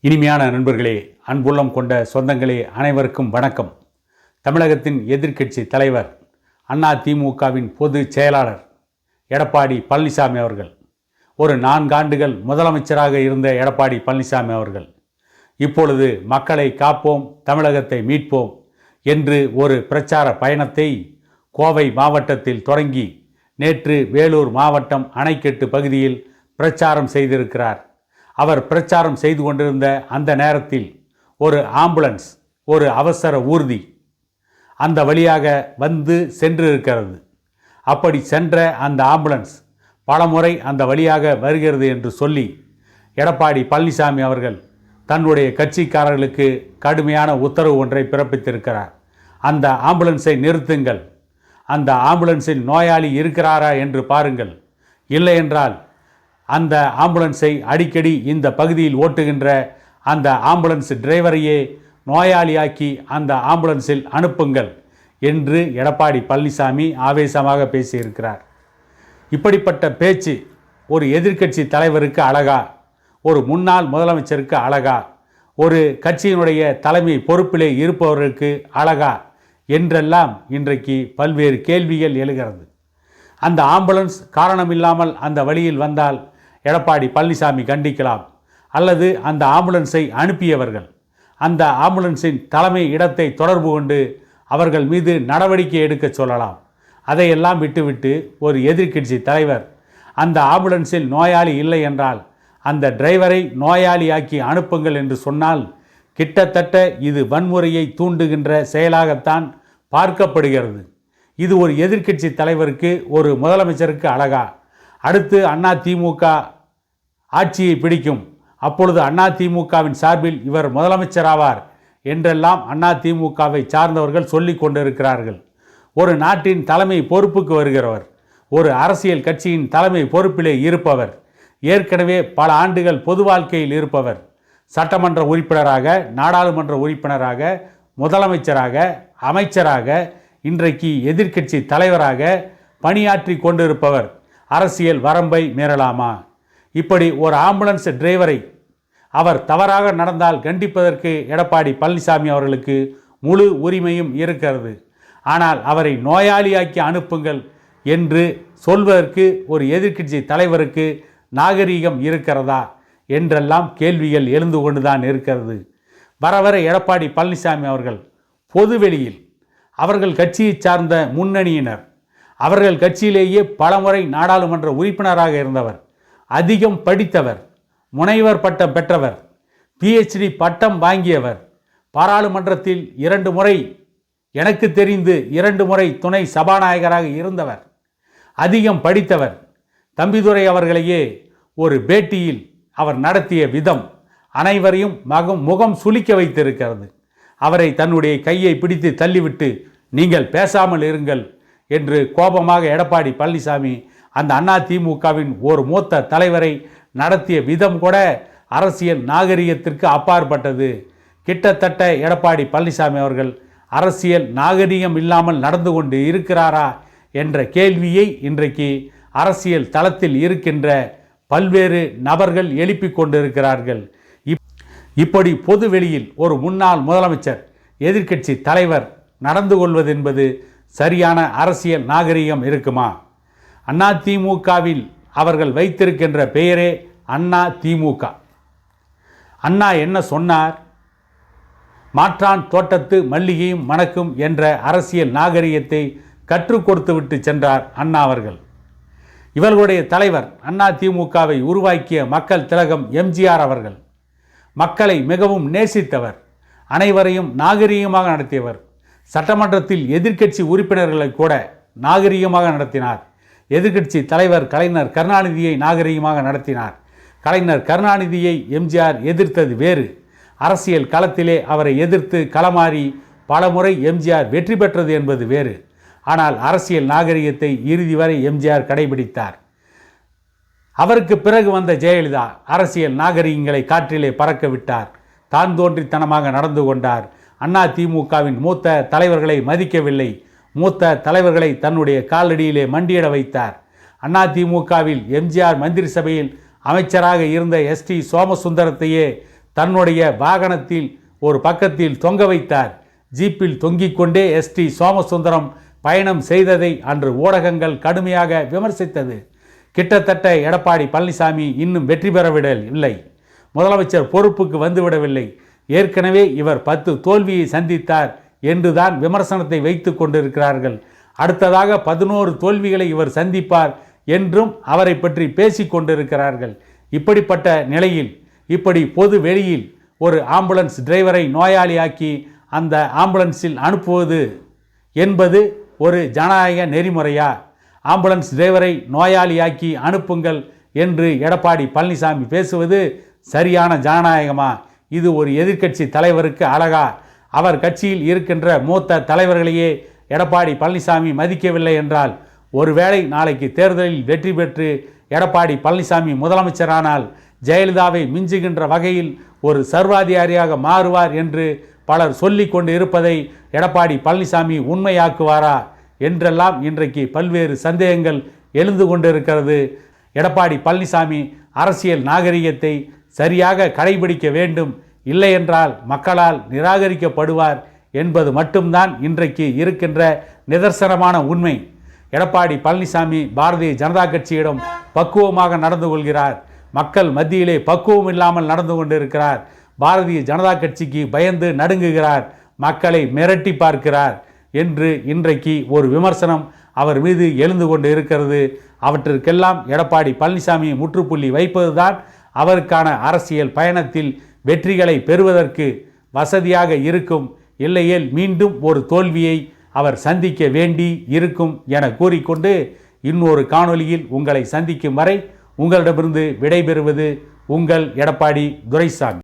இனிமையான நண்பர்களே அன்புள்ளம் கொண்ட சொந்தங்களே அனைவருக்கும் வணக்கம். தமிழகத்தின் எதிர்க்கட்சி தலைவர் அண்ணா திமுகவின் பொதுச் செயலாளர் எடப்பாடி பழனிசாமி அவர்கள். ஒரு நான்காண்டுகள் முதலமைச்சராக இருந்த எடப்பாடி பழனிசாமி அவர்கள். இப்பொழுது மக்களை காப்போம் தமிழகத்தை மீட்போம் என்று ஒரு பிரச்சார பயணத்தை கோவை மாவட்டத்தில் தொடங்கி நேற்று வேலூர் மாவட்டம் அணைக்கட்டு பகுதியில் பிரச்சாரம் செய்திருக்கிறார். அவர் பிரச்சாரம் செய்து கொண்டிருந்த அந்த நேரத்தில் ஒரு ஆம்புலன்ஸ் ஒரு அவசர ஊர்தி அந்த வழியாக வந்து சென்றிருக்கிறது. அப்படி சென்ற அந்த ஆம்புலன்ஸ் பலமுறை அந்த வழியாக வருகிறது என்று சொல்லி எடப்பாடி பழனிசாமி அவர்கள் தன்னுடைய கட்சிக்காரர்களுக்கு கடுமையான உத்தரவு ஒன்றை பிறப்பித்திருக்கிறார். அந்த ஆம்புலன்ஸை நிறுத்துங்கள். அந்த ஆம்புலன்ஸில் நோயாளி இருக்கிறாரா என்று பாருங்கள். இல்லை என்றால் அந்த ஆம்புலன்ஸை அடிக்கடி இந்த பகுதியில் ஓட்டுகின்ற அந்த ஆம்புலன்ஸ் டிரைவரையே நோயாளியாக்கி அந்த ஆம்புலன்ஸில் அனுப்புங்கள் என்று எடப்பாடி பழனிசாமி ஆவேசமாக பேசியிருக்கிறார். இப்படிப்பட்ட பேச்சு ஒரு எதிர்க்கட்சி தலைவருக்கு அழகா ஒரு முன்னாள் முதலமைச்சருக்கு அழகா ஒரு கட்சியினுடைய தலைமை பொறுப்பிலே இருப்பவருக்கு அழகா என்றெல்லாம் இன்றைக்கு பல்வேறு கேள்விகள் எழுகிறது. அந்த ஆம்புலன்ஸ் காரணமில்லாமல் அந்த வழியில் வந்தால் எடப்பாடி பழனிசாமி கண்டிக்கலாம். அல்லது அந்த ஆம்புலன்ஸை அனுப்பியவர்கள். அந்த ஆம்புலன்ஸின் தலைமை இடத்தை தொடர்பு கொண்டு அவர்கள் மீது நடவடிக்கை எடுக்க சொல்லலாம். அதையெல்லாம் விட்டுவிட்டு ஒரு எதிர்க்கட்சி தலைவர் அந்த ஆம்புலன்ஸில் நோயாளி இல்லை என்றால் அந்த டிரைவரை நோயாளியாக்கி அனுப்புங்கள் என்று சொன்னால் கிட்டத்தட்ட இது வன்முறையை தூண்டுகின்ற செயலாகத்தான் பார்க்கப்படுகிறது. இது ஒரு எதிர்க்கட்சி தலைவருக்கு ஒரு முதலமைச்சருக்கு அழகா. அடுத்து அண்ணா திமுக ஆட்சியை பிடிக்கும். அப்பொழுது அண்ணா திமுகவின் சார்பில் இவர் முதலமைச்சராவார் என்றெல்லாம் அண்ணா சார்ந்தவர்கள் சொல்லி கொண்டிருக்கிறார்கள். ஒரு நாட்டின் தலைமை பொறுப்புக்கு வருகிறவர் ஒரு அரசியல் கட்சியின் தலைமை பொறுப்பிலே இருப்பவர் ஏற்கனவே பல ஆண்டுகள் பொது வாழ்க்கையில் இருப்பவர் சட்டமன்ற உறுப்பினராக நாடாளுமன்ற உறுப்பினராக முதலமைச்சராக அமைச்சராக இன்றைக்கு எதிர்க்கட்சி தலைவராக பணியாற்றி கொண்டிருப்பவர். அரசியல் வரம்பை மீறலாமா? இப்படி ஒரு ஆம்புலன்ஸ் டிரைவரை அவர் தவறாக நடந்தால் கண்டிப்பதற்கு எடப்பாடி பழனிசாமி அவர்களுக்கு முழு உரிமையும் இருக்கிறது. ஆனால் அவரை நோயாளியாக்கி அனுப்புங்கள் என்று சொல்வதற்கு ஒரு எதிர்க்கட்சி தலைவருக்கு நாகரீகம் இருக்கிறதா என்றெல்லாம் கேள்விகள் எழுந்து கொண்டுதான் இருக்கிறது. வர வர எடப்பாடி பழனிசாமி அவர்கள் பொதுவெளியில் அவர்கள் கட்சியை சார்ந்த முன்னணியினர். அவர்கள் கட்சியிலேயே பலமுறை நாடாளுமன்ற உறுப்பினராக இருந்தவர். அதிகம் படித்தவர் முனைவர் பட்டம் பெற்றவர் பிஹெச்டி பட்டம் வாங்கியவர். பாராளுமன்றத்தில் இரண்டு முறை எனக்கு தெரிந்து இரண்டு முறை துணை சபாநாயகராக இருந்தவர். அதிகம் படித்தவர். தம்பிதுரை அவர்களையே ஒரு பேட்டியில் அவர் நடத்திய விதம் அனைவரையும் மகம் முகம் சுளிக்க வைத்திருக்கிறது. அவரை தன்னுடைய கையை பிடித்து தள்ளிவிட்டு நீங்கள் பேசாமல் இருங்கள் என்று கோபமாக எடப்பாடி பழனிசாமி அந்த அண்ணா திமுகவின் ஒரு மூத்த தலைவரை நடத்திய விதம் கூட அரசியல் நாகரிகத்திற்கு அப்பாற்பட்டது. கிட்டத்தட்ட எடப்பாடி பழனிசாமி அவர்கள் அரசியல் நாகரிகம் இல்லாமல் நடந்து கொண்டு இருக்கிறாரா என்ற கேள்வியை இன்றைக்கு அரசியல் தளத்தில் இருக்கின்ற பல்வேறு நபர்கள் எழுப்பி கொண்டிருக்கிறார்கள். இப் இப்படி பொது வெளியில் ஒரு முன்னாள் முதலமைச்சர் எதிர்க்கட்சி தலைவர் நடந்து கொள்வது என்பது சரியான அரசியல் நாகரிகம் இருக்குமா? அண்ணா திமுகவில் அவர்கள் வைத்திருக்கின்ற பெயரே அண்ணா திமுக. அண்ணா என்ன சொன்னார்? மாற்றான் தோட்டத்து மல்லிகையும் மணக்கும் என்ற அரசியல் நாகரிகத்தை கற்றுக் கொடுத்துவிட்டு சென்றார் அண்ணா அவர்கள். இவர்களுடைய தலைவர் அண்ணா திமுகவை உருவாக்கிய மக்கள் திலகம் எம்ஜிஆர் அவர்கள். மக்களை மிகவும் நேசித்தவர் அனைவரையும் நாகரீகமாக நடத்தியவர். சட்டமன்றத்தில் எதிர்க்கட்சி உறுப்பினர்களை கூட நாகரீகமாக நடத்தினார். எதிர்க்கட்சி தலைவர் கலைஞர் கருணாநிதியை நாகரீகமாக நடத்தினார். கலைஞர் கருணாநிதியை எம்ஜிஆர் எதிர்த்தது வேறு. அரசியல் களத்திலே அவரை எதிர்த்து களமாறி பலமுறை எம்ஜிஆர் வெற்றி பெற்றது என்பது வேறு. ஆனால் அரசியல் நாகரிகத்தை இறுதி வரை எம்ஜிஆர் கடைபிடித்தார். அவருக்கு பிறகு வந்த ஜெயலலிதா அரசியல் நாகரிகங்களை காற்றிலே பறக்க விட்டார். தான் தோன்றித்தனமாக நடந்து கொண்டார். அண்ணா திமுகவின் மூத்த தலைவர்களை மதிக்கவில்லை. மூத்த தலைவர்களை தன்னுடைய காலடியிலே மண்டியிட வைத்தார். அண்ணா திமுகவில் எம்ஜிஆர் மந்திரி சபையில் அமைச்சராக இருந்த எஸ்டி சோமசுந்தரத்தையே தன்னுடைய வாகனத்தில் ஒரு பக்கத்தில் தொங்க வைத்தார். ஜீப்பில் தொங்கிக் கொண்டே எஸ்டி சோமசுந்தரம் பயணம் செய்ததை அன்று ஊடகங்கள் கடுமையாக விமர்சித்தது. கிட்டத்தட்ட எடப்பாடி பழனிசாமி இன்னும் வெற்றி பெறவிடவில்லை முதலமைச்சர் பொறுப்புக்கு வந்துவிடவில்லை. ஏற்கனவே இவர் பத்து தோல்வியை சந்தித்தார். என்றுதான் விமர்சனத்தை வைத்து கொண்டிருக்கிறார்கள். அடுத்ததாக பதினோரு தோல்விகளை இவர் சந்திப்பார் என்றும் அவரை பற்றி பேசி கொண்டிருக்கிறார்கள். இப்படிப்பட்ட நிலையில் இப்படி பொது வெளியில் ஒரு ஆம்புலன்ஸ் டிரைவரை நோயாளியாக்கி அந்த ஆம்புலன்ஸில் அனுப்புவது என்பது ஒரு ஜனநாயக நெறிமுறையா? ஆம்புலன்ஸ் டிரைவரை நோயாளியாக்கி அனுப்புங்கள் என்று எடப்பாடி பழனிசாமி பேசுவது சரியான ஜனநாயகமா? இது ஒரு எதிர்க்கட்சி தலைவருக்கு அழகா? அவர் கட்சியில் இருக்கின்ற மூத்த தலைவர்களையே எடப்பாடி பழனிசாமி மதிக்கவில்லை என்றால் ஒருவேளை நாளைக்கு தேர்தலில் வெற்றி பெற்று எடப்பாடி பழனிசாமி முதலமைச்சரானால் ஜெயலலிதாவை மிஞ்சுகின்ற வகையில் ஒரு சர்வாதிகாரியாக மாறுவார் என்று பலர் சொல்லி கொண்டு இருப்பதை எடப்பாடி பழனிசாமி உண்மையாக்குவாரா என்றெல்லாம் இன்றைக்கு பல்வேறு சந்தேகங்கள் எழுந்து கொண்டிருக்கிறது. எடப்பாடி பழனிசாமி அரசியல் நாகரிகத்தை சரியாக கடைபிடிக்க வேண்டும் இல்லையென்றால் மக்களால் நிராகரிக்கப்படுவார் என்பது மட்டும்தான் இன்றைக்கு இருக்கின்ற நிதர்சனமான உண்மை. எடப்பாடி பழனிசாமி பாரதிய ஜனதா கட்சியிடம் பக்குவமாக நடந்து கொள்கிறார். மக்கள் மத்தியிலே பக்குவம் இல்லாமல் நடந்து கொண்டிருக்கிறார். பாரதிய ஜனதா கட்சிக்கு பயந்து நடுங்குகிறார். மக்களை மிரட்டி பார்க்கிறார் என்று இன்றைக்கு ஒரு விமர்சனம் அவர் மீது எழுந்து கொண்டு இருக்கிறது. அவற்றிற்கெல்லாம் எடப்பாடி பழனிசாமி முற்றுப்புள்ளி வைப்பதுதான் அவருக்கான அரசியல் பயணத்தில் வெற்றிகளை பெறுவதற்கு வசதியாக இருக்கும் இல்லையேல் மீண்டும் ஒரு தோல்வியை அவர் சந்திக்க வேண்டி இருக்கும் என கூறிக்கொண்டு இன்னொரு காணொளியில் உங்களை சந்திக்கும் வரை உங்களிடமிருந்து விடைபெறுவது உங்கள் எடப்பாடி துரைசாமி.